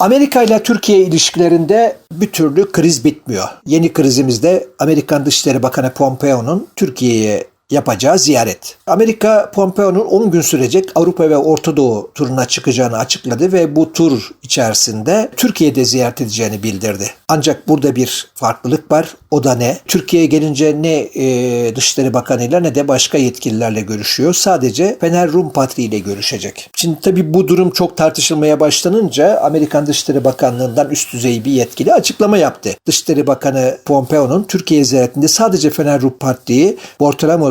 Amerika ile Türkiye ilişkilerinde bir türlü kriz bitmiyor. Yeni krizimizde Amerikan Dışişleri Bakanı Pompeo'nun Türkiye'ye yapacağı ziyaret. Amerika Pompeo'nun 10 gün sürecek Avrupa ve Orta Doğu turuna çıkacağını açıkladı ve bu tur içerisinde Türkiye'de ziyaret edeceğini bildirdi. Ancak burada bir farklılık var. O da ne? Türkiye'ye gelince ne e, Dışişleri Bakanı'yla ne de başka yetkililerle görüşüyor. Sadece Fener Rum Patriği ile görüşecek. Şimdi tabii bu durum çok tartışılmaya başlanınca Amerikan Dışişleri Bakanlığı'ndan üst düzey bir yetkili açıklama yaptı. Dışişleri Bakanı Pompeo'nun Türkiye ziyaretinde sadece Fener Rum Patriği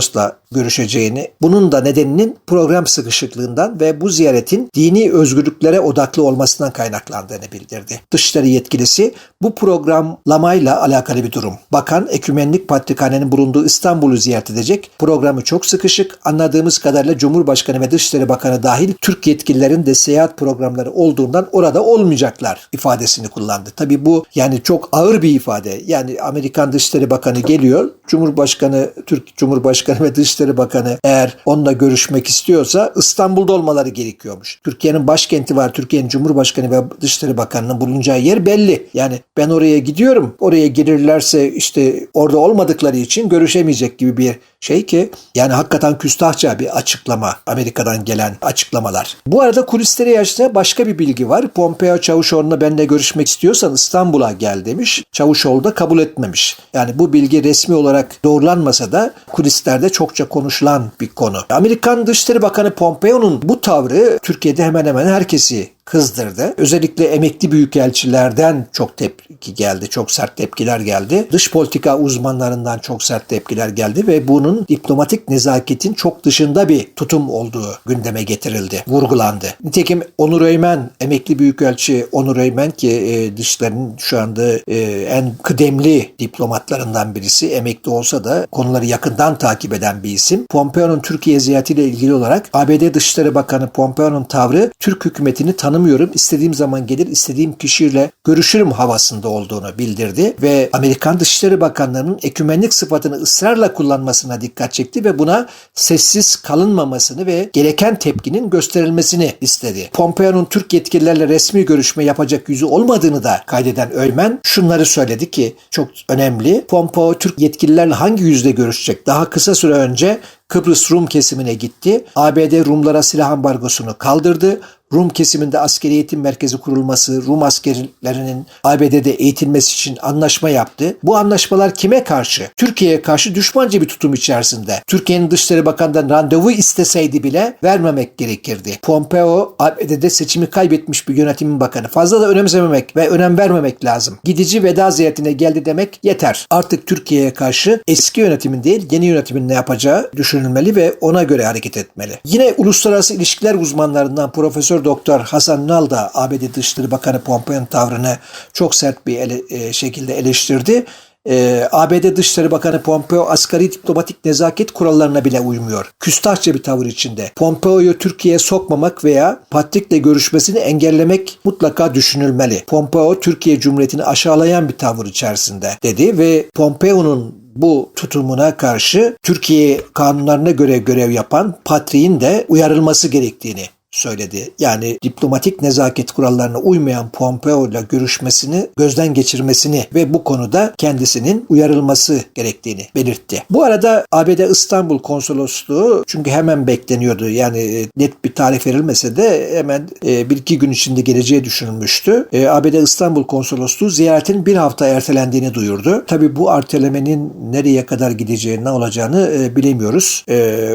Bortolemos'la görüşeceğini, bunun da nedeninin program sıkışıklığından ve bu ziyaretin dini özgürlüklere odaklı olmasından kaynaklandığını bildirdi. Dışişleri yetkilisi bu programlamayla alakalı bir durum. Bakan Ekümenlik Patrikhane'nin bulunduğu İstanbul'u ziyaret edecek. Programı çok sıkışık. Anladığımız kadarıyla Cumhurbaşkanı ve Dışişleri Bakanı dahil Türk yetkililerin de seyahat programları olduğundan orada olmayacaklar ifadesini kullandı. Tabii bu yani çok ağır bir ifade. Yani Amerikan Dışişleri Bakanı geliyor. Cumhurbaşkanı, Türk Cumhurbaşkanı ve Dışişleri Bakanı eğer onunla görüşmek istiyorsa İstanbul'da olmaları gerekiyormuş. Türkiye'nin başkenti var. Türkiye'nin Cumhurbaşkanı ve Dışişleri Bakanı'nın bulunacağı yer belli. Yani ben oraya gidiyorum. Oraya gelirlerse işte orada olmadıkları için görüşemeyecek gibi bir şey ki yani hakikaten küstahça bir açıklama Amerika'dan gelen açıklamalar. Bu arada kulislere yaşta başka bir bilgi var. Pompeo Çavuşoğlu'na benimle görüşmek istiyorsan İstanbul'a gel demiş. Çavuşoğlu da kabul etmemiş. Yani bu bilgi resmi olarak doğrulanmasa da kulislerde çokça konuşulan bir konu. Amerikan Dışişleri Bakanı Pompeo'nun bu tavrı Türkiye'de hemen hemen herkesi kızdırdı. Özellikle emekli büyükelçilerden çok tepki geldi, çok sert tepkiler geldi. Dış politika uzmanlarından çok sert tepkiler geldi ve bunun diplomatik nezaketin çok dışında bir tutum olduğu gündeme getirildi, vurgulandı. Nitekim Onur Öymen, emekli büyükelçi Onur Öymen ki e, dışlarının şu anda e, en kıdemli diplomatlarından birisi, emekli olsa da konuları yakından takip eden bir isim. Pompeo'nun Türkiye ziyaretiyle ilgili olarak ABD Dışişleri Bakanı Pompeo'nun tavrı Türk hükümetini tanı tanımıyorum. İstediğim zaman gelir, istediğim kişiyle görüşürüm havasında olduğunu bildirdi ve Amerikan Dışişleri Bakanlığı'nın ekümenlik sıfatını ısrarla kullanmasına dikkat çekti ve buna sessiz kalınmamasını ve gereken tepkinin gösterilmesini istedi. Pompeo'nun Türk yetkililerle resmi görüşme yapacak yüzü olmadığını da kaydeden Öymen şunları söyledi ki çok önemli. Pompeo Türk yetkililerle hangi yüzde görüşecek? Daha kısa süre önce Kıbrıs Rum kesimine gitti. ABD Rumlara silah ambargosunu kaldırdı. Rum kesiminde askeri eğitim merkezi kurulması, Rum askerlerinin ABD'de eğitilmesi için anlaşma yaptı. Bu anlaşmalar kime karşı? Türkiye'ye karşı düşmanca bir tutum içerisinde. Türkiye'nin Dışişleri Bakanı'ndan randevu isteseydi bile vermemek gerekirdi. Pompeo ABD'de seçimi kaybetmiş bir yönetimin bakanı. Fazla da önemsememek ve önem vermemek lazım. Gidici veda ziyaretine geldi demek yeter. Artık Türkiye'ye karşı eski yönetimin değil yeni yönetimin ne yapacağı düşünülmeli ve ona göre hareket etmeli. Yine uluslararası ilişkiler uzmanlarından Profesör Doktor Hasan Nal da ABD Dışişleri Bakanı Pompeo'nun tavrını çok sert bir ele, e, şekilde eleştirdi. Ee, ABD Dışişleri Bakanı Pompeo asgari diplomatik nezaket kurallarına bile uymuyor. Küstahça bir tavır içinde. Pompeo'yu Türkiye'ye sokmamak veya Patrick'le görüşmesini engellemek mutlaka düşünülmeli. Pompeo Türkiye Cumhuriyeti'ni aşağılayan bir tavır içerisinde dedi ve Pompeo'nun bu tutumuna karşı Türkiye kanunlarına göre görev yapan Patrick'in de uyarılması gerektiğini söyledi. Yani diplomatik nezaket kurallarına uymayan Pompeo ile görüşmesini gözden geçirmesini ve bu konuda kendisinin uyarılması gerektiğini belirtti. Bu arada ABD İstanbul Konsolosluğu çünkü hemen bekleniyordu. Yani e, net bir tarih verilmese de hemen e, bir iki gün içinde geleceği düşünülmüştü. E, ABD İstanbul Konsolosluğu ziyaretin bir hafta ertelendiğini duyurdu. Tabi bu ertelemenin nereye kadar gideceğini ne olacağını bilemiyoruz.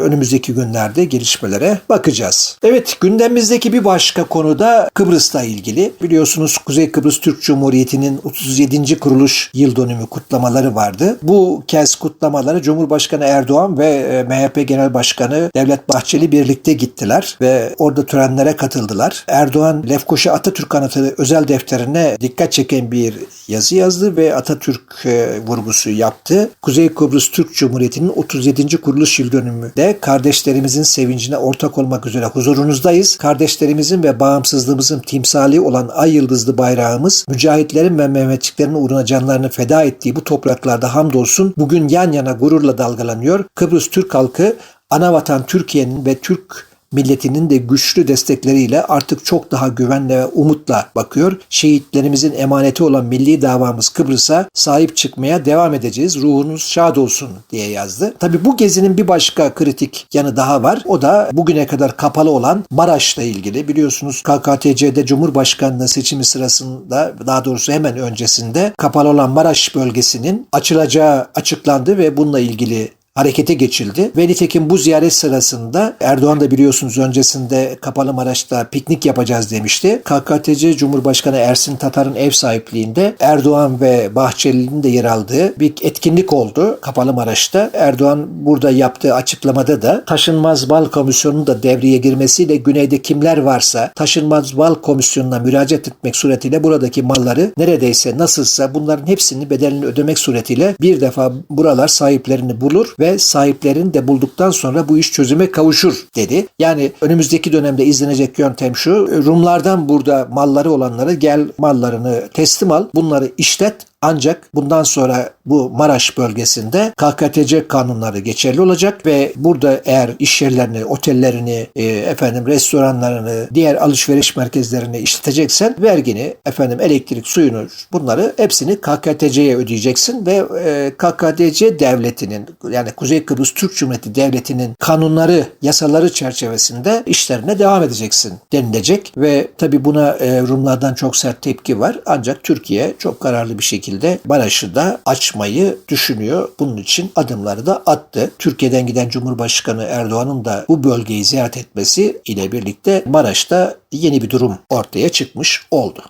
Önümüzdeki günlerde gelişmelere bakacağız. Evet Gündemimizdeki bir başka konu da Kıbrıs'la ilgili. Biliyorsunuz Kuzey Kıbrıs Türk Cumhuriyeti'nin 37. kuruluş yıl dönümü kutlamaları vardı. Bu kez kutlamaları Cumhurbaşkanı Erdoğan ve e, MHP Genel Başkanı Devlet Bahçeli birlikte gittiler ve orada törenlere katıldılar. Erdoğan Lefkoşa Atatürk Anıtı özel defterine dikkat çeken bir yazı yazdı ve Atatürk e, vurgusu yaptı. Kuzey Kıbrıs Türk Cumhuriyeti'nin 37. kuruluş yıl dönümü de kardeşlerimizin sevincine ortak olmak üzere huzurunuzdayız buradayız. Kardeşlerimizin ve bağımsızlığımızın timsali olan ay yıldızlı bayrağımız mücahitlerin ve Mehmetçiklerin uğruna canlarını feda ettiği bu topraklarda hamdolsun bugün yan yana gururla dalgalanıyor. Kıbrıs Türk halkı anavatan Türkiye'nin ve Türk milletinin de güçlü destekleriyle artık çok daha güvenle ve umutla bakıyor. Şehitlerimizin emaneti olan milli davamız Kıbrıs'a sahip çıkmaya devam edeceğiz. Ruhunuz şad olsun diye yazdı. Tabi bu gezinin bir başka kritik yanı daha var. O da bugüne kadar kapalı olan Maraş'la ilgili. Biliyorsunuz KKTC'de Cumhurbaşkanlığı seçimi sırasında daha doğrusu hemen öncesinde kapalı olan Maraş bölgesinin açılacağı açıklandı ve bununla ilgili harekete geçildi. Ve nitekim bu ziyaret sırasında Erdoğan da biliyorsunuz öncesinde Kapalı Maraş'ta piknik yapacağız demişti. KKTC Cumhurbaşkanı Ersin Tatar'ın ev sahipliğinde Erdoğan ve Bahçeli'nin de yer aldığı bir etkinlik oldu Kapalı Maraş'ta. Erdoğan burada yaptığı açıklamada da taşınmaz mal komisyonunun da devreye girmesiyle güneyde kimler varsa taşınmaz mal komisyonuna müracaat etmek suretiyle buradaki malları neredeyse nasılsa bunların hepsini bedelini ödemek suretiyle bir defa buralar sahiplerini bulur ve sahiplerini de bulduktan sonra bu iş çözüme kavuşur dedi. Yani önümüzdeki dönemde izlenecek yöntem şu. Rumlardan burada malları olanları gel mallarını teslim al. Bunları işlet ancak bundan sonra bu Maraş bölgesinde KKTC kanunları geçerli olacak ve burada eğer iş yerlerini, otellerini, e, efendim restoranlarını, diğer alışveriş merkezlerini işleteceksen vergini, efendim elektrik, suyunu bunları hepsini KKTC'ye ödeyeceksin ve e, KKTC devletinin yani Kuzey Kıbrıs Türk Cumhuriyeti devletinin kanunları, yasaları çerçevesinde işlerine devam edeceksin denilecek ve tabi buna e, Rumlardan çok sert tepki var. Ancak Türkiye çok kararlı bir şekilde şekilde Maraş'ı da açmayı düşünüyor. Bunun için adımları da attı. Türkiye'den giden Cumhurbaşkanı Erdoğan'ın da bu bölgeyi ziyaret etmesi ile birlikte Maraş'ta yeni bir durum ortaya çıkmış oldu.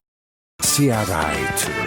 CRI